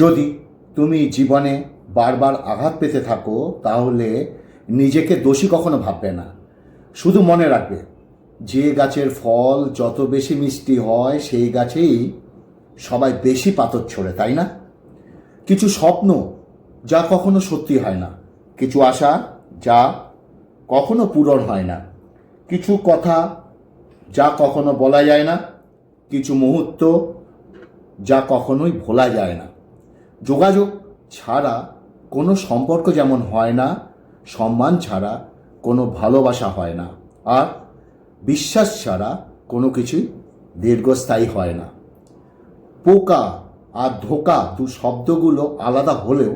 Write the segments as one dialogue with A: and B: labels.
A: যদি তুমি জীবনে বারবার আঘাত পেতে থাকো, তাহলে নিজেকে দোষী কখনো ভাববে না। শুধু মনে রাখবে, যে গাছের ফল যত বেশি মিষ্টি হয়, সেই গাছেই সবাই বেশি পাথর ছোড়ে, তাই না? কিছু স্বপ্ন যা কখনো সত্যি হয় না, কিছু আশা যা কখনো পূরণ হয় না, কিছু কথা যা কখনো বলা যায় না, কিছু মুহূর্ত যা কখনোই ভোলা যায় না। যোগাযোগ ছাড়া কোনো সম্পর্ক যেমন হয় না, সম্মান ছাড়া কোনো ভালোবাসা হয় না, আর বিশ্বাস ছাড়া কোনো কিছুই দীর্ঘস্থায়ী হয় না। পোকা আর ধোকা দু শব্দগুলো আলাদা হলেও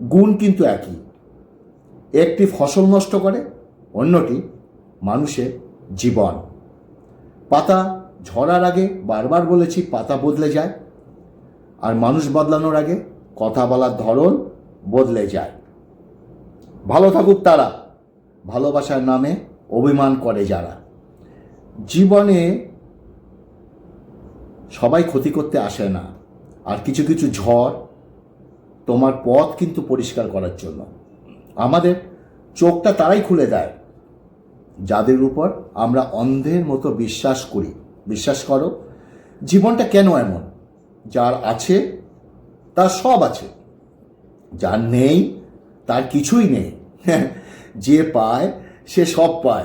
A: গুণ কিন্তু একই। একটি ফসল নষ্ট করে, অন্যটি মানুষের জীবন। পাতা ঝরার আগে বারবার বলেছি, পাতা বদলে যায়। আর মানুষ বদলানোর আগে কথা বলার ধরন বদলে যায়। ভালো থাকুক তারা। ভালোবাসার নামে অভিমান করে যারা। জীবনে সবাই ক্ষতি করতে আসে না। আর কিছু কিছু ঝড় তোমার পথ কিন্তু পরিষ্কার করার জন্য। আমাদের চোখটা তারাই খুলে দেয়। যাদের উপর আমরা অন্ধের মতো বিশ্বাস করি। বিশ্বাস করো, জীবনটা কেন এমন? যার আছে, তার সব আছে। যার নেই, তার কিছুই নেই। যে পায়, সে সব পায়।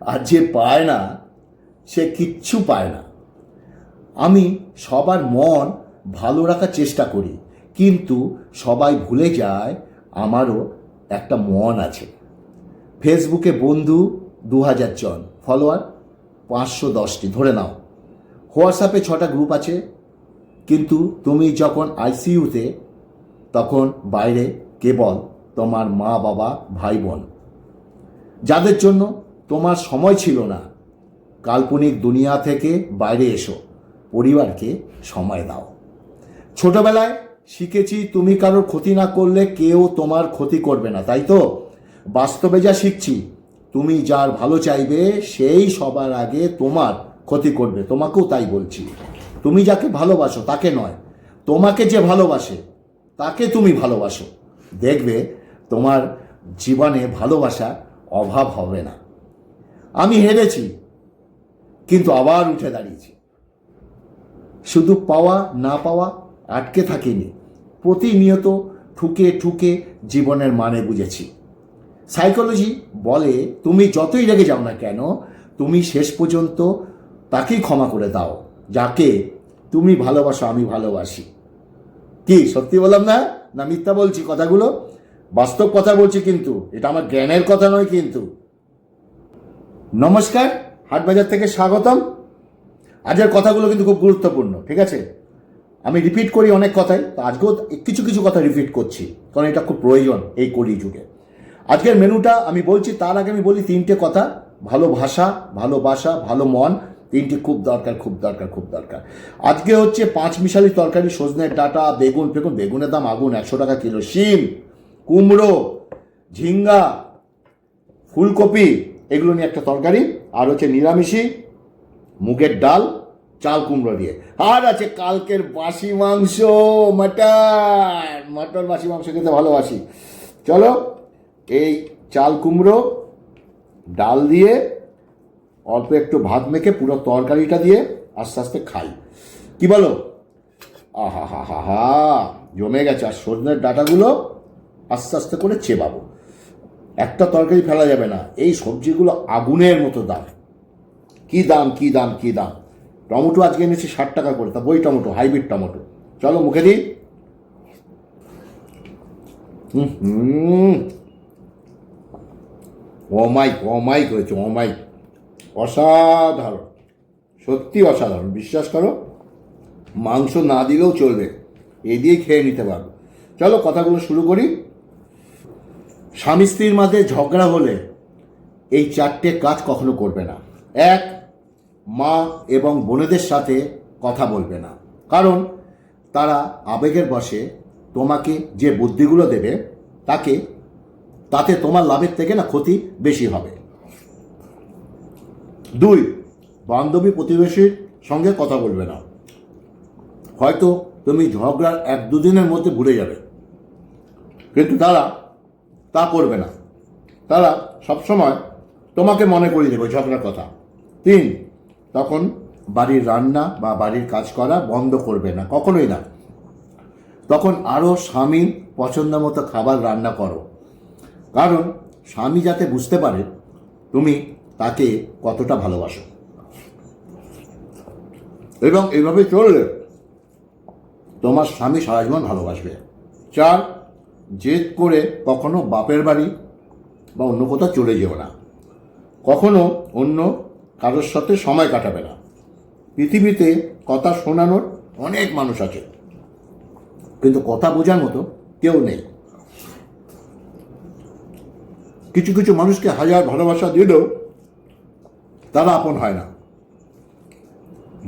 A: আর যে পায় না, সে কিচ্ছু পায় না। আমি সবার মন ভালো রাখার চেষ্টা করি, কিন্তু সবাই ভুলে যায় আমারও একটা মন আছে। ফেসবুকে বন্ধু দু হাজার জন। ফলোয়ার পাঁচশো দশটি। ধরে নাও। হোয়াটসঅ্যাপে ছটা গ্রুপ আছে। কিন্তু তুমি যখন আইসিইউতে, তখন বাইরে কেবল তোমার মা বাবা ভাই বোন যাদের জন্য তোমার সময় ছিল না, কাল্পনিক দুনিয়া থেকে বাইরে এসো, পরিবারকে সময় দাও। ছোটবেলায় শিখেছি তুমি কারোর ক্ষতি না করলে কেউ তোমার ক্ষতি করবে না, তাই তো? বাস্তবে যা শিখছি, তুমি যার ভালো চাইবে, সেই সবার আগে তোমার ক্ষতি করবে, তোমাকেও তাই বলছি। তুমি যাকে ভালোবাসো, তাকে নয়। তোমাকে যে ভালোবাসে, তাকে তুমি ভালোবাসো। দেখবে তোমার জীবনে ভালোবাসার অভাব হবে না। আমি হেরেছি, কিন্তু আবার উঠে দাঁড়িয়েছি। শুধু পাওয়া, না পাওয়া আটকে থাকিনি। প্রতিনিয়ত ঠুকে ঠুকে জীবনের মানে বুঝেছি। সাইকোলজি বলে, তুমি যতই রেগে যাও না কেন, তুমি শেষ পর্যন্ত তাকেই ক্ষমা করে দাও। যাকে তুমি ভালোবাসো, আমি ভালোবাসি। কি, সত্যি বললাম না? না মিথ্যা বলছি কথাগুলো? বাস্তব কথা বলছি কিন্তু। এটা আমার জ্ঞানের কথা নয় কিন্তু। নমস্কার, হাটবাজার থেকে স্বাগতম। আজকের কথাগুলো কিন্তু খুব গুরুত্বপূর্ণ, ঠিক আছে? আমি রিপিট করি অনেক কথাই, তো আজকেও কিছু কিছু কথা রিপিট করছি, কারণ এটা খুব প্রয়োজন এই কলি যুগে। আজকের মেনুটা আমি বলছি, তার আগে আমি বলি তিনটে কথা, ভালো ভাষা ভালোবাসা ভালো মন তিনটি খুব দরকার খুব দরকার খুব দরকার। আজকে হচ্ছে পাঁচ মিশালি তরকারি সজনের ডাটা, বেগুন। বেগুন বেগুনের দাম আগুন, একশো টাকা কিলো। শিম, কুমড়ো, ঝিঙ্গা, ফুলকপি, এগুলো নিয়ে একটা তরকারি। আর হচ্ছে নিরামিষি, মুগের ডাল, চাল কুমড়ো দিয়ে। আর আছে কালকের বাসি মাংস, মাটন। মটন বাসি মাংস খেতে ভালোবাসি। চলো, এই চাল কুমড়ো, ডাল দিয়ে অল্প একটু ভাত মেখে পুরো তরকারিটা দিয়ে আস্তে আস্তে খাই। কি বলো? আহা হা হা হা জমে গেছে। আর সজনের ডাটাগুলো আস্তে আস্তে করে চেবাবো। একটা তরকারি ফেলা যাবে না। এই সবজিগুলো আগুনের মতো দাম। কি দাম কি দাম কি দাম? টমেটো আজকে এনেছি ষাট টাকা করে। তা বই টমেটো, হাইব্রিড টমেটো। চলো মুখে দিই। হুম হুম। অমাইক অমাইক হয়েছে অমাইক অসাধারণ, সত্যি অসাধারণ। বিশ্বাস করো, মাংস না দিলেও চলবে, এ দিয়ে খেয়ে নিতে পারব। চলো কথাগুলো শুরু করি। স্বামী স্ত্রীর মাঝে ঝগড়া হলে এই চারটে কাজ কখনো করবে না। এক, মা এবং বোনেদের সাথে কথা বলবে না। কারণ তারা আবেগের বসে তোমাকে যে বুদ্ধিগুলো দেবে, তাকে, তাতে তোমার লাভের থেকে না ক্ষতি বেশি হবে। দুই, বান্ধবী প্রতিবেশীর সঙ্গে কথা বলবে না। হয়তো তুমি ঝগড়ার এক দুদিনের মধ্যে ভুলে যাবে। কিন্তু তারা তা করবে না। তারা সবসময় তোমাকে মনে করিয়ে দেবে ঝগড়ার কথা। তিন, তখন বাড়ির রান্না বা বাড়ির কাজ করা বন্ধ করবে না, কখনোই না। তখন আরও স্বামীর পছন্দ মতো খাবার রান্না করো। কারণ স্বামী যাতে বুঝতে পারে, তুমি তাকে কতটা ভালোবাসো। এবং এভাবে চললে তোমার স্বামী সারা জীবন ভালোবাসবে। চার, জেদ করে কখনো বাপের বাড়ি বা অন্য কোথাও চলে যেও না। কখনো অন্য কারোর সাথে সময় কাটাবে না। পৃথিবীতে কথা শোনানোর অনেক মানুষ আছে। কিন্তু কথা বোঝার মতো কেউ নেই। কিছু কিছু মানুষকে হাজার ভালোবাসা দিলেও তারা আপন হয় না।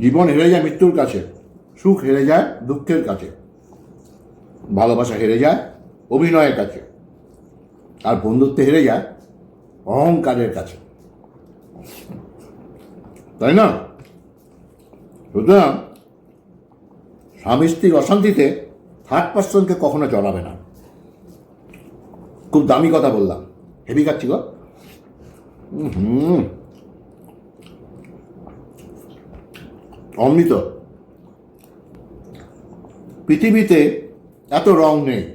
A: জীবন হেরে যায় মৃত্যুর কাছে, সুখ হেরে যায় দুঃখের কাছে, ভালোবাসা হেরে যায় অভিনয়ের কাছে, আর বন্ধুত্ব হেরে যায় অহংকারের কাছে। তাই না? সুতরাং স্বামী স্ত্রীর অশান্তিতে থার্ড পার্সনকে কখনো জড়াবে না। খুব দামি কথা বললাম। হেভি খাচ্ছি গো। হুম। অমৃত। পৃথিবীতে এত রং নেই।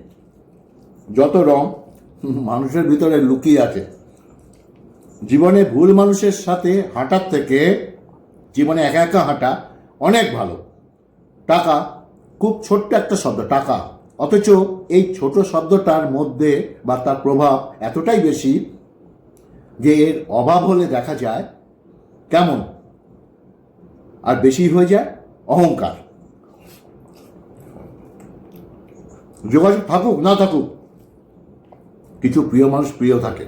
A: যত রং মানুষের ভিতরে লুকিয়ে আছে। জীবনে ভুল মানুষের সাথে হাঁটার থেকে জীবনে একা একা হাঁটা অনেক ভালো। টাকা খুব ছোট্ট একটা শব্দ, টাকা। অথচ এই ছোট শব্দটার মধ্যে বা তার প্রভাব এতটাই বেশি যে এর অভাব হলে দেখা যায় কেমন? আর বেশি হয়ে যায় অহংকার। যোগাযোগ থাকুক, না থাকুক, কিছু প্রিয় মানুষ প্রিয় থাকে।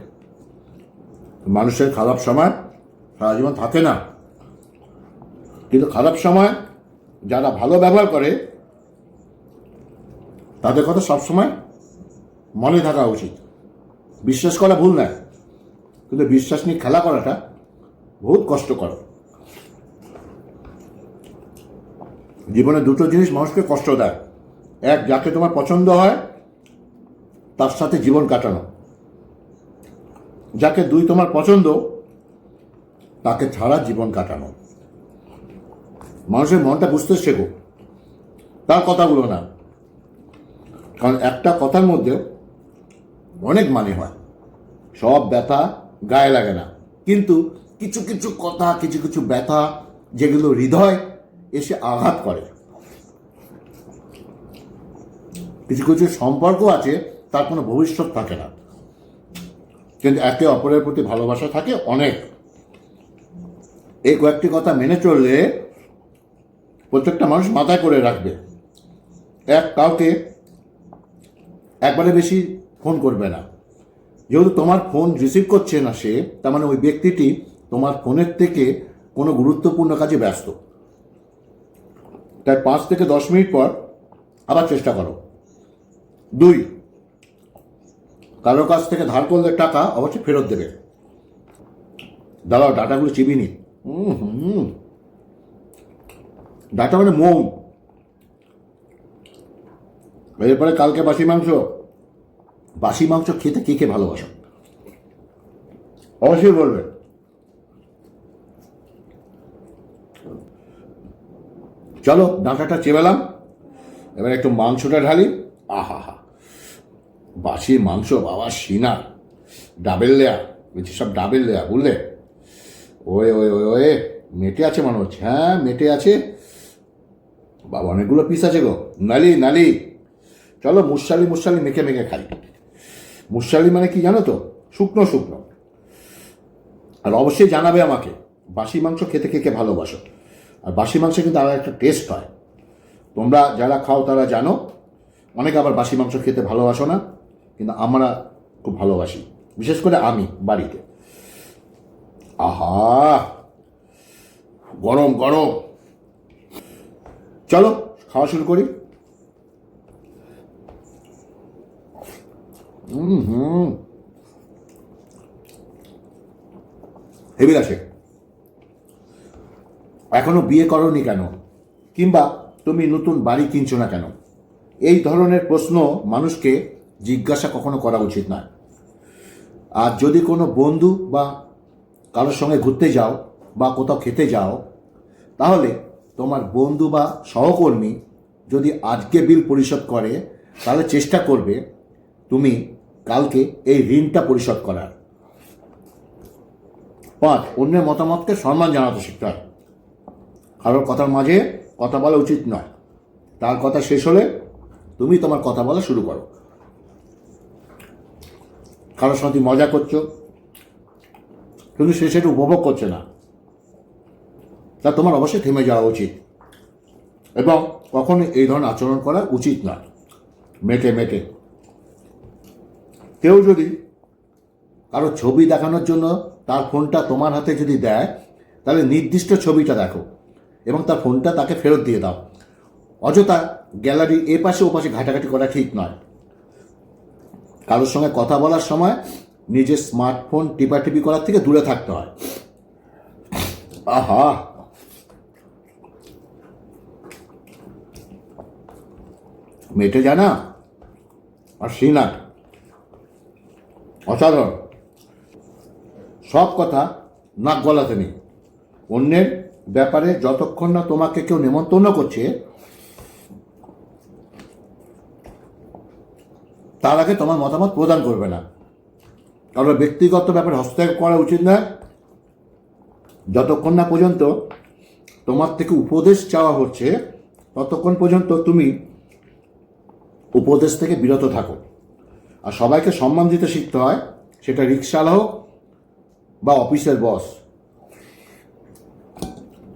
A: মানুষের খারাপ সময় সারা জীবন থাকে না। কিন্তু খারাপ সময় যারা ভালো ব্যবহার করে, তাদের কথা সবসময় মনে থাকা উচিত। বিশ্বাস করা ভুল নয়, কিন্তু বিশ্বাস নিয়ে খেলা করাটা বহুত কষ্টকর। জীবনে দুটো জিনিস মানুষকে কষ্ট দেয়। এক, যাকে তোমার পছন্দ হয়, তার সাথে জীবন কাটানো। যাকে দুই তোমার পছন্দ, তাকে ছাড়া জীবন কাটানো। মানুষের মনটা বুঝতে শেখো। তার কথাগুলো না। কারণ একটা কথার মধ্যে অনেক মানে হয়। সব ব্যথা গায়ে লাগে না। কিন্তু কিছু কিছু কথা, কিছু কিছু ব্যথা, যেগুলো হৃদয় এসে আঘাত করে। কিছু কিছু সম্পর্ক আছে, তার কোনো ভবিষ্যৎ থাকে না। কিন্তু একে অপরের প্রতি ভালোবাসা থাকে অনেক। এই কয়েকটি কথা মেনে চললে প্রত্যেকটা মানুষ মাথায় করে রাখবে। এক কাউকে একবারে বেশি ফোন করবে না। যেহেতু তোমার ফোন রিসিভ করছে না সে, তার মানে ওই ব্যক্তিটি তোমার ফোনের থেকে কোনো গুরুত্বপূর্ণ কাজে ব্যস্ত। তাই পাঁচ থেকে দশ মিনিট পর আবার চেষ্টা করো। দুই, কারোর কাছ থেকে ধার করলে টাকা অবশ্যই ফেরত দেবে। দাঁড়াও, ডাটাগুলো চিবিনি হুম ডাটা মানে মৌ এরপরে কালকে বাসি মাংস। বাসি মাংস খেতে কে কে ভালোবাসো? অবশ্যই বলবে। চলো ডাঁটাটা চেবেলাম। এবার একটু মাংসটা ঢালি। আহা হা বাসি মাংস, বাবা, সিনা। ডাবেল লেয়া। বলছি, সব ডাবেল লেয়া, বুঝলে? ওয়ে ওয়ে ওয়ে ওয়ে, মেটে আছে মনে হচ্ছে। হ্যাঁ মেটে আছে। বাবা, অনেকগুলো পিস আছে গো। নালি নালি। চলো মুসালি মুসালি মেখে মেখে খাই। মুসালি মানে কি জানো তো? শুকনো শুকনো। আর অবশ্যই জানাবে আমাকে। বাসি মাংস খেতে কে ভালোবাসো। আর বাসি মাংস কিন্তু আলাদা একটা টেস্ট হয়। তোমরা যারা খাও তারা জানো, অনেকে আবার বাসি মাংস খেতে ভালোবাসো না, কিন্তু আমরা খুব ভালোবাসি। বিশেষ করে আমি বাড়িতে। আহা! গরম গরম। চলো, খাওয়া শুরু করি। হুম। হেবি আছে এখনও বিয়ে করনি কেন? কিংবা তুমি নতুন বাড়ি কিনছো না কেন? এই ধরনের প্রশ্ন মানুষকে জিজ্ঞাসা কখনো করা উচিত নয়। আর যদি কোনো বন্ধু বা কারোর সঙ্গে ঘুরতে যাও বা কোথাও খেতে যাও, তাহলে তোমার বন্ধু বা সহকর্মী যদি আজকে বিল পরিশোধ করে, তাহলে চেষ্টা করবে তুমি কালকে এই ঋণটা পরিশোধ করার। পাঁচ, অন্যের মতামতকে সম্মান জানাতে শিখতে হয়। কারোর কথার মাঝে কথা বলা উচিত নয়। তার কথা শেষ হলে তুমি তোমার কথা বলা শুরু করো। কারোর সাথে মজা করছ, কিন্তু সে সেটা উপভোগ করছে না। তা তোমার অবশ্যই থেমে যাওয়া উচিত। এবং কখনো এই ধরনের আচরণ করা উচিত নয়। মেটে মেটে। কেউ যদি কারও ছবি দেখানোর জন্য তার ফোনটা তোমার হাতে যদি দেয়, তাহলে নির্দিষ্ট ছবিটা দেখো। এবং তার ফোনটা তাকে ফেরত দিয়ে দাও। অযথা গ্যালারি এ পাশে ও পাশে ঘাটাঘাটি করা ঠিক নয়। কারোর সঙ্গে কথা বলার সময় নিজের স্মার্টফোন টিপাটিপি করার থেকে দূরে থাকতে হয়। আহা! মেটে জানা? আর শ্রীনাথ অসাধারণ। সব কথা নাক গলাতে নেই। অন্যের ব্যাপারে যতক্ষণ না তোমাকে কেউ নেমন্তন্ন করছে, তার আগে তোমার মতামত প্রদান করবে না। কারণ ব্যক্তিগত ব্যাপারে হস্তক্ষেপ করা উচিত নয়। যতক্ষণ না পর্যন্ত তোমার থেকে উপদেশ চাওয়া হচ্ছে, ততক্ষণ পর্যন্ত তুমি উপদেশ থেকে বিরত থাকো। আর সবাইকে সম্মান দিতে শিখতে হয়, সেটা রিক্সাওয়ালা হোক বা অফিসের বস।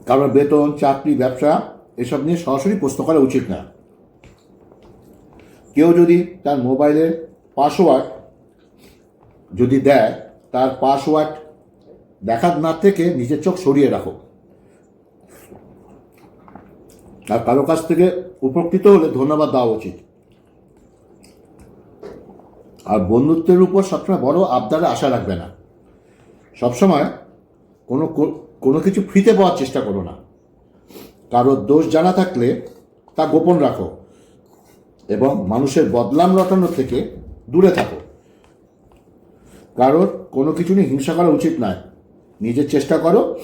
A: কারণ বেতন, চাকরি, ব্যবসা, এসব নিয়ে সরাসরি প্রশ্ন করা উচিত না। কেউ যদি তার মোবাইলের পাসওয়ার্ড যদি দেয়, তার পাসওয়ার্ড দেখার না থেকে নিজের চোখ সরিয়ে রাখো। আর কারও কাছ থেকে উপকৃত হলে ধন্যবাদ দেওয়া উচিত। আর বন্ধুত্বের উপর সবসময় বড় আবদারে আশা রাখবে না। সবসময় কোনো কোনো কিছু ফ্রিতে পাওয়ার চেষ্টা করো না। কারোর দোষ জানা থাকলে তা গোপন রাখো এবং মানুষের বদলাম রটানো থেকে দূরে থাকো। কারোর কোনো কিছু নিয়ে হিংসা করা উচিত নয়। নিজের চেষ্টা করো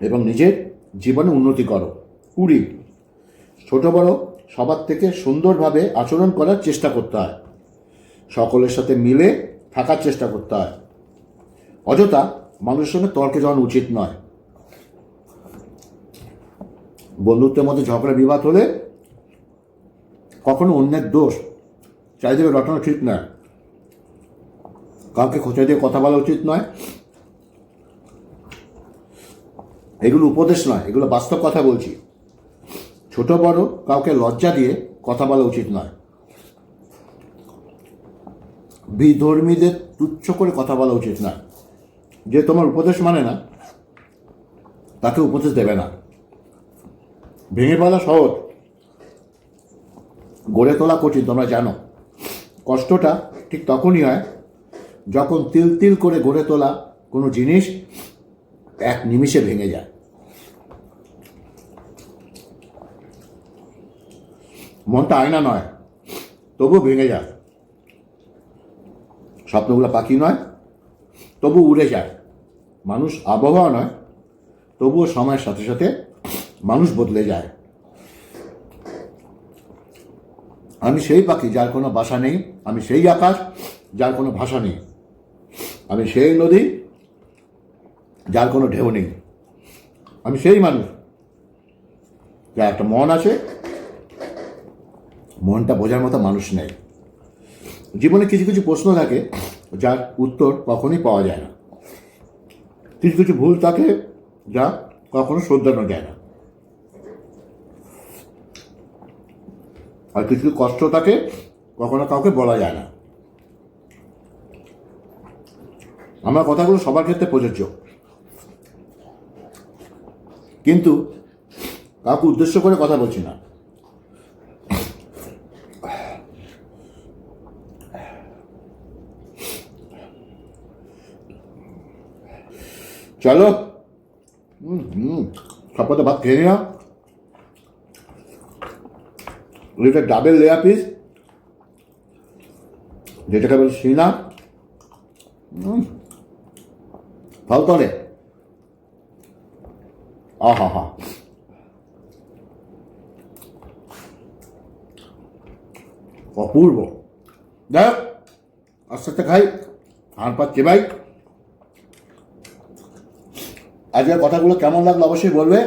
A: এবং নিজের জীবনে উন্নতি করো। কুড়ি ছোট বড় সবার থেকে সুন্দরভাবে আচরণ করার চেষ্টা করতে হয়। সকলের সাথে মিলে থাকার চেষ্টা করতে হয়। অযথা মানুষের সঙ্গে তর্কে যাওয়ানো উচিত নয়। বন্ধুত্বের মধ্যে ঝগড়া, বিবাদ হলে কখনো অন্যের দোষ চারিদিকে রটানো ঠিক নয় কাউকে খোঁচা দিয়ে কথা বলা উচিত নয়। এগুলো উপদেশ নয়, এগুলো বাস্তব কথা বলছি। ছোট, বড় কাউকে লজ্জা দিয়ে কথা বলা উচিত নয়। বিধর্মীদের তুচ্ছ করে কথা বলা উচিত নয়। যে তোমার উপদেশ মানে না, তাকে উপদেশ দেবে না। ভেঙে ফেলা সহজ। গড়ে তোলা কঠিন, তোমরা জানো। কষ্টটা ঠিক তখনই হয় যখন তিল তিল করে গড়ে তোলা কোনো জিনিস এক নিমিষে ভেঙে যায়। মনটা আয়না নয়, তবুও ভেঙে যায়। স্বপ্নগুলো পাখি নয় তবু উড়ে যায়। মানুষ আবহাওয়া নয়, তবুও সময়ের সাথে সাথে মানুষ বদলে যায়। আমি সেই পাখি যার কোনো বাসা নেই, আমি সেই আকাশ যার কোনো ভাষা নেই। আমি সেই নদী যার কোনো ঢেউ নেই। আমি সেই মানুষ যার একটা মন আছে। মনটা বোঝার মতো মানুষ নেই। জীবনে কিছু কিছু প্রশ্ন থাকে যার উত্তর কখনই পাওয়া যায় না। কিছু কিছু ভুল থাকে যা কখনো শোধরানো যায় না। আর কিছু কষ্ট থাকে কখনো কাউকে বলা যায় না। আমার কথাগুলো সবার ক্ষেত্রে প্রযোজ্য। কিন্তু কাউকে উদ্দেশ্য করে কথা বলছি না। চলো। হুম সব ভাত খেয়ে নিলাম। এটা ডাবল লেয়ার পিস যেটাকে বলে সিনা ভালো তলে আহা হা। অপূর্ব। দেখ আস্তে আস্তে খাই, হাড় পাচ্ছে ভাই আজকের কথাগুলো কেমন লাগল অবশ্যই বলবে।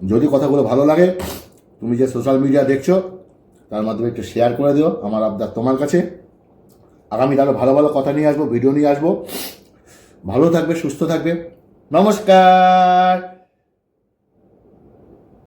A: যদি কথাগুলো ভালো লাগে তুমি যে সোশ্যাল মিডিয়া দেখছ, তার মাধ্যমে একটু শেয়ার করে দিও আমার আবদার তোমার কাছে। আগামী আরও ভালো ভালো কথা নিয়ে আসব ভিডিও নিয়ে আসব। ভালো থাকবে, সুস্থ থাকবে। নমস্কার!